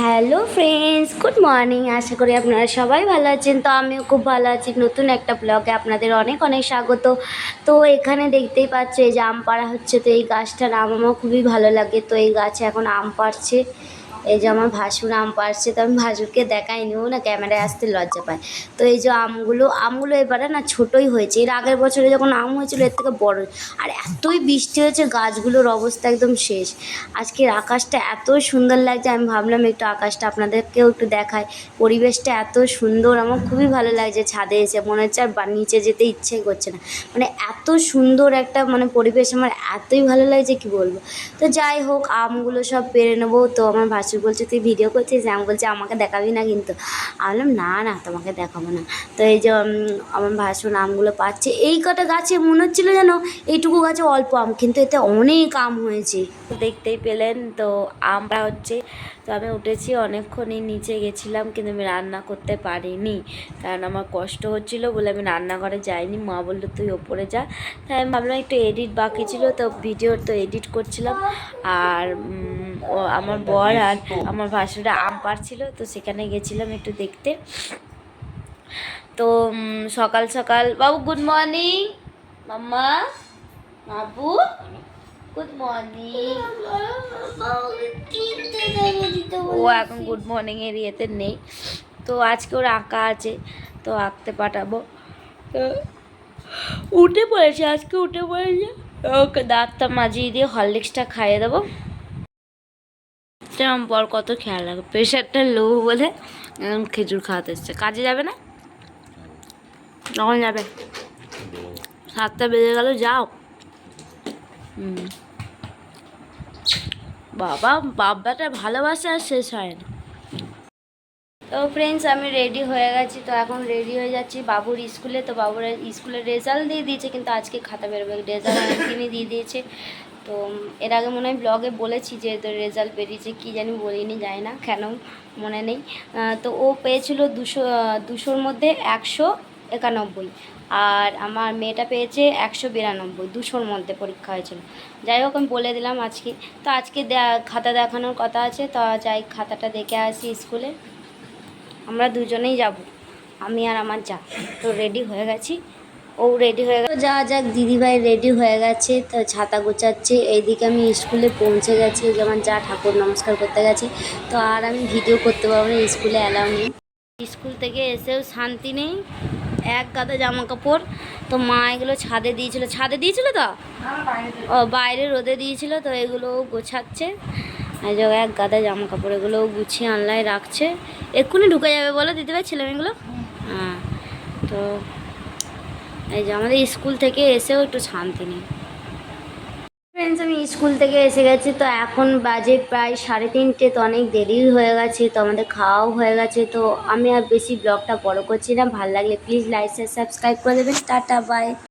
Hello friends, good morning. আশা করি আপনারা সবাই ভালো আছেন। তো আমিও খুব ভালো আছি। নতুন একটা ব্লগে আপনাদের অনেক অনেক স্বাগত। তো এখানে দেখতেই পাচ্ছ, এই যে আম পাড়া হচ্ছে। তো এই গাছটার আম আমার খুবই ভালো লাগে। তো এই গাছে এখন আম পাড়ছে। এই যে আমার ভাসুর আম পাড়ছে, তো আমি ভাসুরকে দেখাইনি ও না, ক্যামেরায় আসতে লজ্জা পায়। তো এই যে আমগুলো আমগুলো এবারে না ছোটোই হয়েছে। এর আগের বছরে যখন আম হয়েছিল, এর থেকে বড়। আর এতই বৃষ্টি হয়েছে, গাছগুলোর অবস্থা একদম শেষ। আজকের আকাশটা এত সুন্দর লাগছে, আমি ভাবলাম একটু আকাশটা আপনাদেরকেও একটু দেখায় পরিবেশটা এত সুন্দর, আমার খুবই ভালো লাগছে ছাদে এসে। মনে হচ্ছে আর নিচে যেতে ইচ্ছেই করছে না। মানে এত সুন্দর একটা মানে পরিবেশ, আমার এতই ভালো লাগছে, কি বলব? তো যাই হোক, আমগুলো সব পেরে নেব। তো আমার ভাসুর বলছে, তুই ভিডিও করছিস? আমি বলছে, আমাকে দেখাবি না কিন্তু। আমি বললাম, না না, তোমাকে দেখাবো না। তো এই যে আমার ভাসুর আমগুলো পাচ্ছে। এই কটা গাছে মনে হচ্ছিল যেন এইটুকু গাছে অল্প আম, কিন্তু এতে অনেক আম হয়েছে। দেখতেই পেলেন, তো আমটা হচ্ছে, তো আমি উঠেছি অনেকক্ষণই নিচে গেছিলাম, কিন্তু আমি রান্না করতে পারিনি। কারণ আমার কষ্ট হচ্ছিল বলে আমি রান্নাঘরে যাইনি। মা বলল, তুই ওপরে যা। তাই আমি ভাবলাম, একটু এডিট বাকি ছিল, তো ভিডিওর তো এডিট করছিলাম। আর আমার বর আর আমার ভাসুরা আম পাড়ছিল, তো সেখানে গেছিলাম একটু দেখতে। তো সকাল সকাল, বাবু গুড মর্নিং মাম্মা বাবু গুড মর্নিং ও এখন গুড মর্নিং এর ইয়েতে নেই। তো আজকে ওর আঁকা আছে, তো আঁকতে পাঠাবো। তো উঠে পড়েছে, আজকে উঠে পড়েছে। ওকে দাঁতটা মাজিয়ে দিয়ে হরলিক্সটা খাইয়ে দেবো। তেমন পর কত খেয়াল রাখবে প্রেশারটা লো বলে খেজুর খাওয়াতে এসছে। কাজে যাবে না? কখন যাবে। সাতটা বেজে গেল, যাও। হুম। বাবা, বাবাটা ভালোবাসা আর শেষ হয় না। তো ফ্রেন্ডস আমি রেডি হয়ে গেছি। তো এখন রেডি হয়ে যাচ্ছি বাবুর স্কুলে। তো বাবুর স্কুলে রেজাল্ট দিয়ে দিয়েছে, কিন্তু আজকে খাতা বেরোবে। রেজাল্ট অনেকদিনই দিয়ে দিয়েছে। তো এর আগে মনে হয় ব্লগে বলেছি যে তোর রেজাল্ট বেরিয়েছে, কি জানি বলিনি যায় না, কেন মনে নেই। তো ও পেয়েছিল দুশো দুশোর মধ্যে একশো একানব্বই আর আমার মেয়েটা পেয়েছে একশো বিরানব্বই, দুশোর মধ্যে পরীক্ষা হয়েছিল। যাই হোক, আমি বলে দিলাম আজকে। তো আজকে খাতা দেখানোর কথা আছে, তো যাই খাতাটা দেখে আসি স্কুলে। আমরা দুজনেই যাব, আমি আর আমার যা। তো রেডি হয়ে গেছি। ও রেডি হয়ে গেছে। যা যাক, দিদিভাই রেডি হয়ে গেছে, তো ছাতা গোছাচ্ছে। এইদিকে আমি স্কুলে পৌঁছে গেছি যেমন যা ঠাকুর নমস্কার করতে গেছে। তো আর আমি ভিডিও করতে পারব না স্কুলে অ্যালাউ নেই। স্কুল থেকে এসেও শান্তি নেই, এক গাদা জামা কাপড় তো মা এগুলো ছাদে দিয়েছিল। ছাদে দিয়েছিল তো? ও, বাইরে রোদে দিয়েছিল, তো এগুলো গোছাচ্ছে। এক গাদা জামা কাপড় এগুলো গুছিয়ে আনলায় রাখছে। এক্ষুনি ঢুকে যাবে বলো দিদিভাই ছেলে মেয়েগুলো হ্যাঁ। তো এই যে আমাদের স্কুল থেকে এসেও একটু শান্তি নেই। ফ্রেন্ডস আমি স্কুল থেকে এসে গেছি, তো এখন বাজে প্রায় সাড়ে তিনটে, তো অনেক দেরি হয়ে গেছে, তো আমাদের খাওয়াও হয়ে গেছে, তো আমি আর বেশি ব্লগটা বড় করছি না, ভালো লাগলে প্লিজ লাইক সাবস্ক্রাইব করে দেবেন। Tata bye